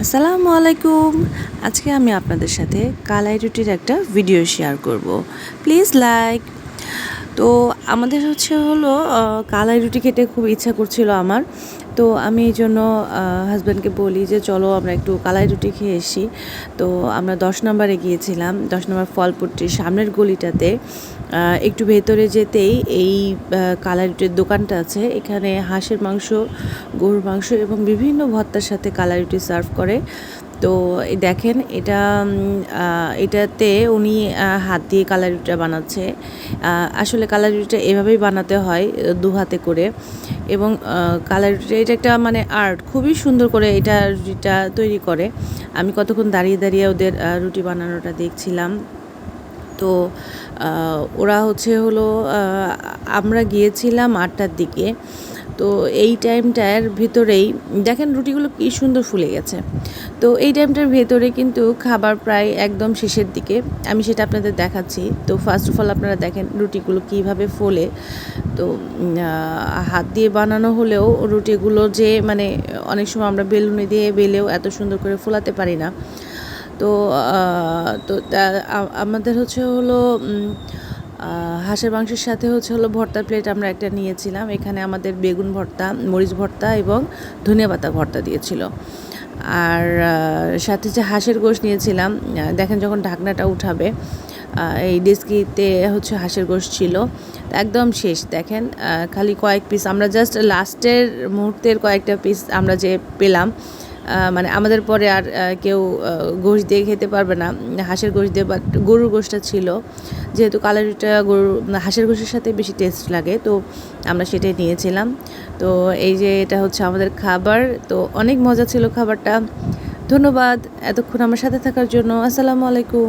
আসসালামু আলাইকুম আজকে আমি আপনাদের সাথে কালাই রুটির একটা ভিডিও শেয়ার করব। প্লিজ লাইক তো আমাদের হচ্ছে হলো কালাই রুটি খেতে খুব ইচ্ছা করছিল আমার। তো আমি এই জন্য হাজব্যান্ডকে বলি যে, চলো আমরা একটু কালাই রুটি খেয়ে এসি তো আমরা দশ নম্বরে গিয়েছিলাম, দশ নম্বর ফলপুরটির সামনের গলিটাতে। একটু ভেতরে যেতেই এই কালাই রুটির দোকানটা আছে। এখানে হাঁসের মাংস, গরুর মাংস এবং বিভিন্ন ভত্তার সাথে কালাই রুটি সার্ভ করে। তো দেখেন, এটা এটাতে উনি হাত দিয়ে কালারিটা বানাচ্ছে। আসলে কালাই রুটিটা এভাবেই বানাতে হয়, দু হাতে করে। এবং রুটিটা এটা একটা মানে আর্ট, খুবই সুন্দর করে এটা রুটিটা তৈরি করে। আমি কতক্ষণ দাঁড়িয়ে দাঁড়িয়ে ওদের রুটি বানানোটা দেখছিলাম। তো ওরা হচ্ছে হলো আমরা গিয়েছিলাম আটটার দিকে। তো এই টাইমটার ভিতরেই, দেখেন রুটিগুলো কি সুন্দর ফুলে গেছে। তো এই টাইমটার ভেতরে কিন্তু খাবার প্রায় একদম শেষের দিকে, আমি সেটা আপনাদের দেখাচ্ছি। তো ফার্স্ট অফ অল আপনারা দেখেন রুটিগুলো কীভাবে ফোলে। তো হাত দিয়ে বানানো হলেও রুটিগুলো যে মানে অনেক সময় আমরা বেলুনে দিয়ে বেলেও এত সুন্দর করে ফোলাতে পারি না। তো তো আমাদের হচ্ছে হলো হাঁসের মাংসের সাথে হচ্ছে হলো ভর্তার প্লেট আমরা একটা নিয়েছিলাম। এখানে আমাদের বেগুন ভর্তা, মরিচ ভর্তা এবং ধনিয়া পাতা ভর্তা দিয়েছিল। আর সাথে যে হাঁসের গোশ নিয়েছিলাম দেখেন যখন ঢাকনাটা উঠাবে এই ডেস্কিতে হচ্ছে হাঁসের গোশ ছিল। একদম শেষ, দেখেন খালি কয়েক পিস আমরা জাস্ট লাস্টের মুহূর্তের কয়েকটা পিস আমরা যে পেলাম মানে আমাদের পরে আর কেউ গোশ দিয়ে খেতে পারবে না, হাঁসের গোশ দিয়ে বাট গরুর গোশটা ছিল। যেহেতু কালারিটা গরুর হাঁসের গোশের সাথে বেশি টেস্ট লাগে, তো আমরা সেটাই নিয়েছিলাম। তো এই যে এটা হচ্ছে আমাদের খাবার, তো অনেক মজা ছিল খাবারটা। ধন্যবাদ, এতক্ষণ আমার সাথে থাকার জন্য। আসসালামু আলাইকুম।